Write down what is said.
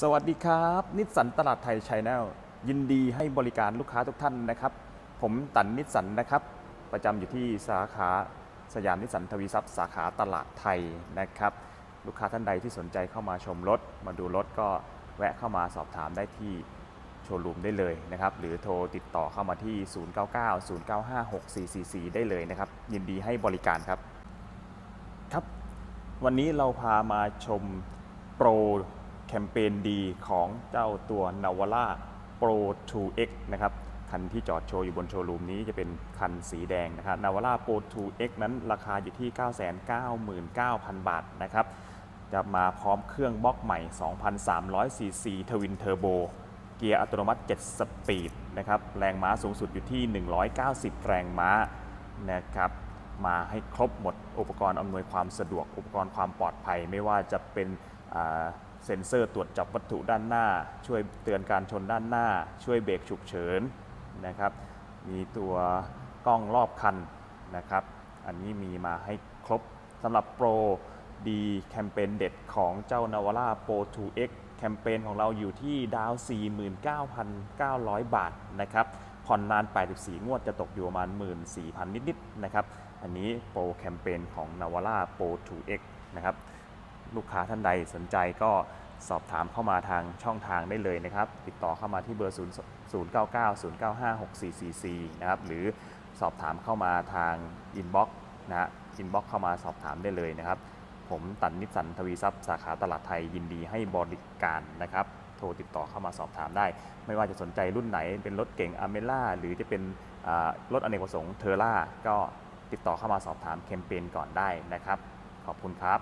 สวัสดีครับ นิสสันตลาดไทยชแนลยินดีให้บริการลูกค้าทุกท่านนะครับ ผมตันนิสสันนะครับ ประจำอยู่ที่สาขาสยามนิสสันทวีทรัพย์สาขาตลาดไทยนะครับ ลูกค้าท่านใดที่สนใจเข้ามาชมรถ มาดูรถก็แวะเข้ามาสอบถามได้ที่โชว์รูมได้เลยนะครับ หรือโทรติดต่อเข้ามาที่ 0990956444 ได้เลยนะครับ ยินดีให้บริการครับครับ วันนี้เราพามาชมโปร แคมเปญดีของเจ้าตัว n a v a r a Pro 2X นะครับ คันที่จอดโชว์อยู่บนโชว์รูมนี้จะเป็นคันสีแดงนะครับ n a v a r a Pro 2X นั้นราคาอยู่ที่ 999,000 บาทนะครับ จะมาพร้อมเครื่องบล็อกใหม่ 2,300ซีซีทวินเทอร์โบ เกียร์อัตโนมัติ 7 สปีดนะครับ แรงม้าสูงสุดอยู่ที่ 190 แรงม้านะครับมาให้ครบหมดอุปกรณ์อำนวยความสะดวกอุปกรณ์ความปลอดภัยไม่ว่าจะเป็นอ่า เซ็นเซอร์ตรวจจับวัตถุด้านหน้า ช่วยเตือนการชนด้านหน้า ช่วยเบรกฉุกเฉินนะครับ มีตัวกล้องรอบคันนะครับ อันนี้มีมาให้ครบสำหรับโปรดีแคมเปญเด็ดของเจ้า n a v a r a Pro 2X แคมเปญของเราอยู่ที่ดาว 49,900 บาทนะครับผ่อนนาน 84 งวดจะตกอยู่ประมาณ 14,000 นิด ๆ นะครับ อันนี้โปรแคมเปญของ n a v a r a Pro 2X นะครับ ลูกค้าท่านใดสนใจก็สอบถามเข้ามาทางช่องทางได้เลยนะครับ ติดต่อเข้ามาที่เบอร์ 0 0 9 9 0 9 5 6 4 4 4 นะครับ หรือสอบถามเข้ามาทางอินบ็อกซ์นะฮะอินบ็อกซ์เข้ามาสอบถามได้เลยนะครับ ผมตันนิสสันทวีทรัพย์สาขาตลาดไทยยินดีให้บริการนะครับ โทรติดต่อเข้ามาสอบถามได้ ไม่ว่าจะสนใจรุ่นไหน เป็นรถเก่งอเมล่าหรือจะเป็นรถอเนกประสงค์เทอร่าก็ติดต่อเข้ามาสอบถามแคมเปญก่อนได้นะครับ ขอบคุณครับ